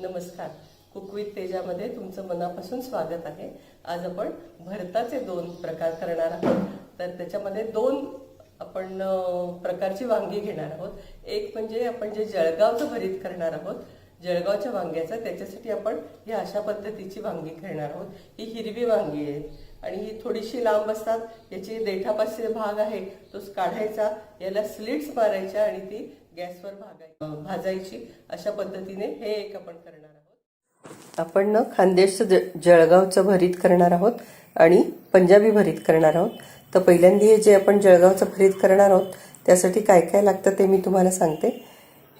नमस्कार. कुकवित तेजामध्ये तुमचं मनापासून स्वागत आहे. आज आपण भरताचे दोन प्रकार करणार आहोत. तर त्याच्यामध्ये दोन आपण प्रकारची वांगी घेणार आहोत. एक म्हणजे आपण जे जळगावचं भरीत करणार आहोत जळगावच्या वांग्याचं त्याच्यासाठी आपण ही अशा पद्धतीची वांगी घेणार आहोत. ही हिरवी वांगी आहे. आणि ही थोडीशी लांब असतात. याची देठापाशी भाग आहे. तो काढायचा याला स्लिट्स मारायच्या आणि ती गॅसवर भागाय भाजायची. अशा पद्धतीने हे एक आपण करणार आहोत. आपण ना खानदेशचं ज- जळगावचं भरीत करणार आहोत आणि पंजाबी भरीत करणार आहोत. तर पहिल्यांदा हे जे आपण जळगावचं भरीत करणार आहोत त्यासाठी काय काय लागतं ते मी तुम्हाला सांगते.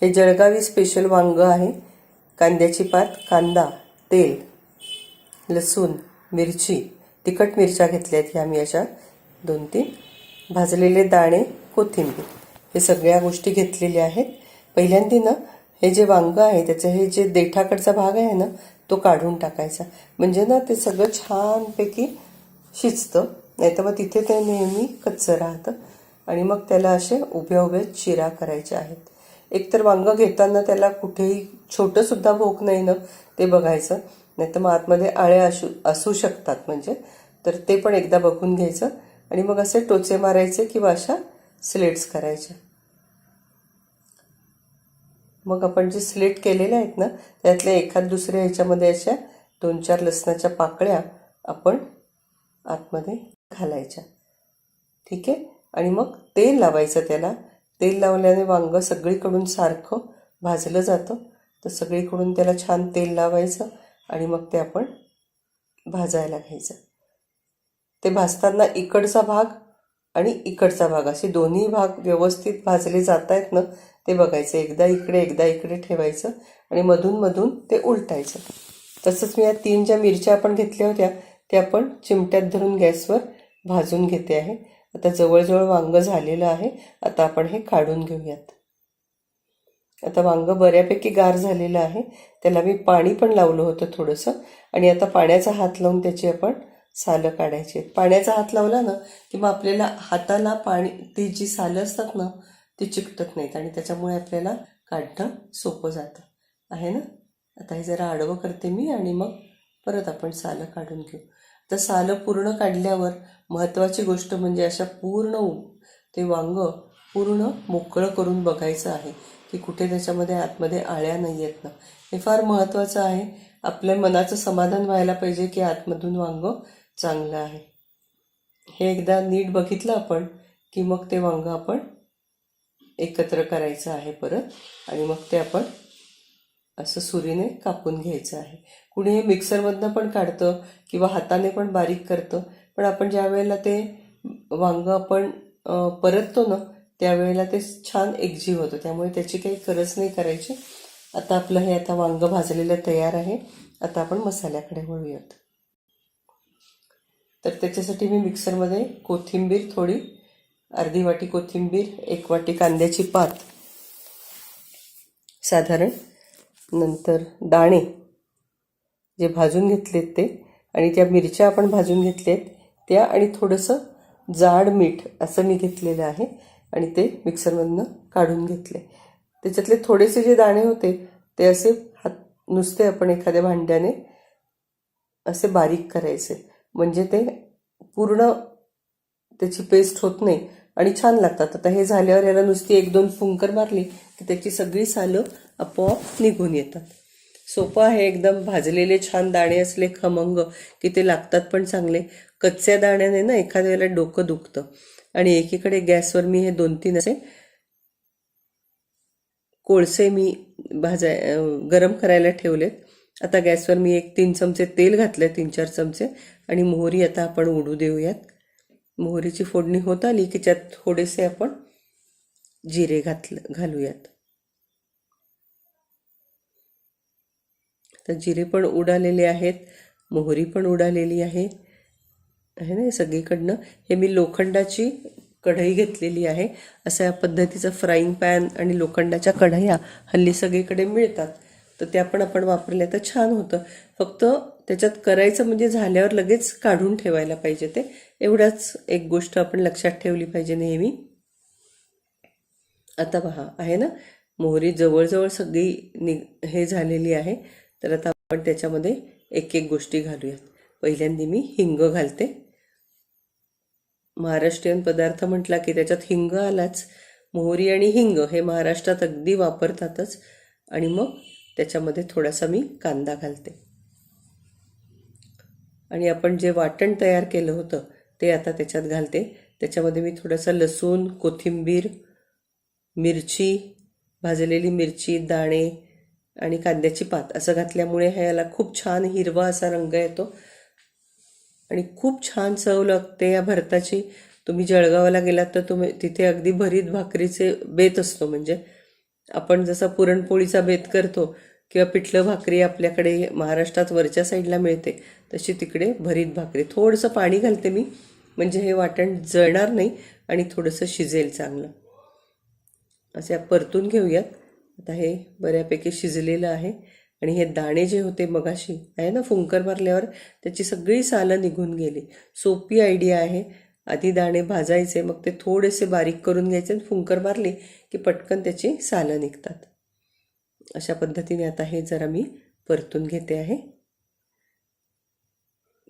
हे जळगावी स्पेशल वांग आहे. कांद्याची पात कांदा तेल लसूण मिरची तिखट मिरच्या घेतल्या आहेत ह्या मी अशा दोन तीन. भाजलेले दाणे कोथिंबीर. हे सगळ्या गोष्टी घेतलेल्या आहेत. पहिल्यांदा ना हे जे वांग आहे त्याचं हे जे देठाकडचा भाग आहे ना तो काढून टाकायचा. म्हणजे ना ते सगळं छानपैकी शिजतं. नाही तर मग तिथे ते नेहमी कच्चं राहतं. आणि मग त्याला असे उभ्या उभ्या चिरा करायच्या आहेत. एकतर वांग घेताना त्याला कुठेही छोटंसुद्धा भोक नाही ना ते बघायचं. नाही तर मग आतमध्ये आळे असू असू शकतात. म्हणजे तर ते पण एकदा बघून घ्यायचं आणि मग असे टोचे मारायचे किंवा अशा स्लेट्स करायच्या मग आपण जे स्लेट केलेले आहेत ना त्यातल्या एखाद दुसऱ्या ह्याच्यामध्ये अशा दोन चार लसणाच्या पाकळ्या आपण आतमध्ये घालायच्या. ठीक आहे? आणि मग तेल लावायचं त्याला. तेल लावल्याने वांगं सगळीकडून सारखं भाजलं जातं. तर सगळीकडून त्याला छान तेल लावायचं आणि मग ते आपण भाजायला घ्यायचं. ते भाजताना इकडचा भाग आणि इकडचा भाग असे दोन्ही भाग व्यवस्थित भाजले जात आहेत ना ते बघायचं. एकदा इकडे एकदा इकडे ठेवायचं आणि मधून मधून ते उलटायचं. तसंच मी या तीन ज्या मिरच्या आपण घेतल्या होत्या त्या आपण चिमट्यात धरून गॅसवर भाजून घेते आहे. आता जवळजवळ वांग झालेलं आहे. आता आपण हे काढून घेऊयात. आता वांग बऱ्यापैकी गार झालेलं आहे. त्याला मी पाणी पण लावलं होतं थोडंसं. आणि आता पाण्याचा हात लावून त्याची आपण सालं काढायची. आहेत. पाण्याचा हात लावला ना की मग आपल्याला हाताला पाणी ती जी सालं असतात ना ती चिकटत नाहीत आणि त्याच्यामुळे आपल्याला काढणं सोपं जातं. आहे ना? आता हे जरा आडवं करते मी आणि मग परत आपण सालं काढून घेऊ. तर सालं पूर्ण काढल्यावर महत्त्वाची गोष्ट म्हणजे अशा पूर्ण ते वांग पूर्ण मोकळं करून बघायचं आहे की कुठे त्याच्यामध्ये आतमध्ये आळ्या नाही आहेत ना. हे फार महत्त्वाचं आहे. आपल्या मनाचं समाधान व्हायला पाहिजे की आतमधून वांग चांगलं आहे. हे एकदा नीट बघितलं आपण की मग ते वांग आपण एकत्र करायचं आहे परत आणि मग ते आपण असं सुरीने कापून घ्यायचं आहे. कुणी हे मिक्सरमधनं पण काढतं किंवा हाताने पण बारीक करतं पण आपण ज्या वेळेला ते वांग आपण परततो ना त्यावेळेला ते छान एकजीव होतं. त्यामुळे त्याची काही गरज नाही करायची. आता आपलं हे आता वांग भाजलेलं तयार आहे. आता आपण मसाल्याकडे वळूयात. तर त्याच्यासाठी मी मिक्सरमध्ये कोथिंबीर थोडी अर्धी वाटी कोथिंबीर एक वाटी कांद्याची पात साधारण नंतर दाणे जे भाजून घेतलेत ते आणि त्या मिरच्या आपण भाजून घेतलेत त्या आणि थोडंसं जाड मीठ असं मी घेतलेलं आहे आणि ते मिक्सरमधनं काढून घेतले. त्याच्यातले थोडेसे जे दाणे होते ते असे हात नुसते आपण एखाद्या भांड्याने असे बारीक करायचे. म्हणजे ते पूर्ण त्याची पेस्ट होत नाही आणि छान लागतात. आता हे झाल्यावर याला नुसती एक दोन फुंकर मारली की त्याची सगळी सालं आपोआप निघून येतात. सोपं आहे एकदम भाजलेले छान दाणे असले खमंग की ते लागतात पण चांगले. कच्च्या दाण्याने ना एखाद्या वेळेला डोकं दुखतं. आणि एकीकडे गॅसवर मी हे दोन तीन असे कोळसे मी भाजाय गरम करायला ठेवलेत. आता गॅसवर मी एक तीन चमचे तेल घातले तीन चार चमचे आणि मोहरी आता आपण उडू देऊयात. मोहरीची फोडणी होत आली की त्यात थोडेसे आपण जिरे घातलं घालूयात. तर जिरे पण उडालेले आहेत मोहरी पण उडालेली आहे. आहे ना सगळीकडनं? हे मी लोखंडाची कढई घेतलेली आहे. अशा या पद्धतीचं फ्राईंग पॅन आणि लोखंडाच्या कढया हल्ली सगळीकडे मिळतात. तर त्या पण आपण वापरल्या तर छान होतं. फक्त त्याच्यात करायचं म्हणजे झाल्यावर लगेच काढून ठेवायला पाहिजे ते. एवढाच एक गोष्ट आपण लक्षात ठेवली पाहिजे नेहमी. आता पहा आहे ना? मोहरी जवळजवळ सगळी नि हे झालेली आहे. तर आता आपण त्याच्यामध्ये एक एक गोष्टी घालूयात. पहिल्यांदा मी हिंग घालते. महाराष्ट्रीयन पदार्थ म्हटला की त्याच्यात हिंग आलाच. मोहरी आणि हिंग हे महाराष्ट्रात अगदी वापरतातच. आणि मग त्याच्यामध्ये थोडासा मी कांदा घालते. आणि आपण जे वाटण तयार केलं होतं ते आता त्याच्यात घालते. त्याच्यामध्ये मी थोडंसं लसूण कोथिंबीर मिरची भाजलेली मिरची दाणे आणि कांद्याची पात असं घातल्यामुळे ह्याला खूप छान हिरवा असा रंग येतो. आणि खूप छान चव लागते या भरताची. तुम्ही जळगावला गेलात तर तुम्ही तिथे अगदी भरीत भाकरीचे बेत असतो म्हणजे आपण जसा पुरणपोळीचा बेत करतो किंवा पिठलं भाकरी आपल्याकडे महाराष्ट्रात वरच्या साईडला मिळते तशी तिकडे भरीत भाकरी. थोडंसं पाणी घालते मी म्हणजे हे वाटण जळणार नाही आणि थोडंसं शिजेल चांगलं. असे परतून घेऊयात. आता हे बऱ्यापैकी शिजलेलं आहे आणि हे दाणे जे होते मगाशी आहे ना फुंकर मारल्यावर त्याची सगळी सालं निघून गेली. सोपी आयडिया आहे. आधी दाणे भाजायचे मग ते थोडेसे बारीक करून घ्यायचे आणि फुंकर मारली की पटकन त्याची सालं निघतात. अशा पद्धतीने आता हे जरा मी परतून घेते आहे.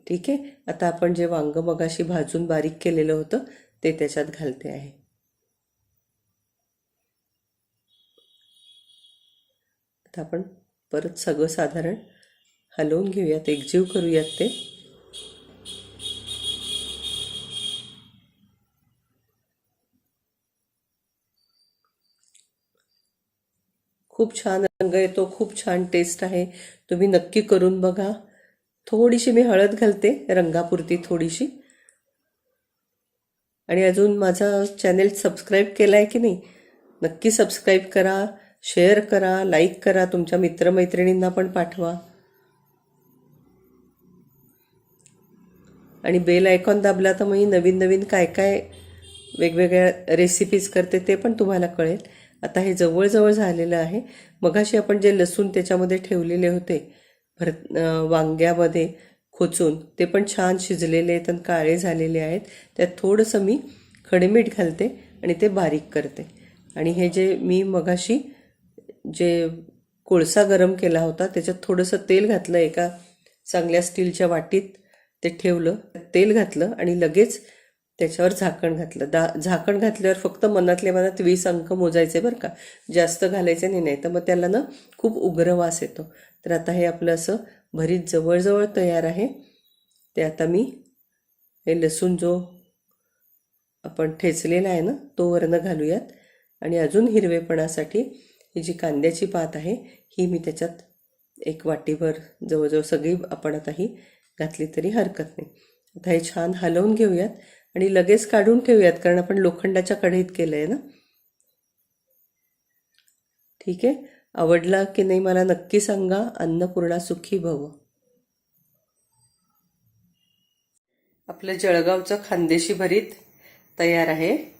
ठीक आहे? आता आपण जे वांग मगाशी भाजून बारीक केलेलं होतं ते त्याच्यात घालते आहे. आता आपण परत सगळं साधारण हलवून घेऊयात एकजीव करूयात ते. खूप छान रंग येतो खूप छान टेस्ट आहे. तुम्ही नक्की करून बघा. थोडीशी मी हळद घालते रंगापुरती थोडीशी. आणि अजून माझा चॅनेल सबस्क्राईब केला आहे की नाही नक्की सबस्क्राईब करा शेअर करा लाईक करा तुमच्या मित्रमैत्रिणींना पण पाठवा. आणि बेल आयकॉन दाबला तर मी नवीन नवीन काय काय वेगवेगळ्या रेसिपीज करते ते पण तुम्हाला कळेल. आता हे जवळजवळ झालेलं आहे. मगाशी आपण जे लसूण त्याच्यामध्ये ठेवलेले होते भर वांग्यामध्ये खोचून ते पण छान शिजलेले आहेत आणि काळे झालेले आहेत. त्यात थोडंसं मी खडेमीठ घालते आणि ते बारीक करते. आणि हे जे मी मगाशी जे कोळसा गरम केला होता त्याच्यात थोडंसं तेल घातलं एका चांगल्या स्टीलच्या वाटीत ते ठेवलं. तेल घातलं आणि लगेच त्याच्यावर झाकण घातलं. दा झाकण घातल्यावर फक्त मनातल्या मनात वीस अंक मोजायचे बरं का. जास्त घालायचे नाही नाही तर मग त्याला ना खूप उग्र वास येतो. तर आता हे आपलं असं भरीत जवळजवळ तयार आहे. ते आता मी हे लसूण जो आपण ठेचलेला आहे ना तो वरनं घालूयात. आणि अजून हिरवेपणासाठी ही जी कांद्याची पात आहे ही मी त्याच्यात एक वाटीभर जवळजवळ सगळी आपण आता ही घातली तरी हरकत नाही. आता हे छान हलवून घेऊयात. आणि लगेच काढून ठेवूयात कारण आपण लोखंडाच्या कढईत केलं आहे ना? ठीक आहे. आवडला की नाही मला नक्की सांगा. अन्नपूर्णा सुखी भव. आपलं जळगावचं खानदेशी भरीत तयार आहे.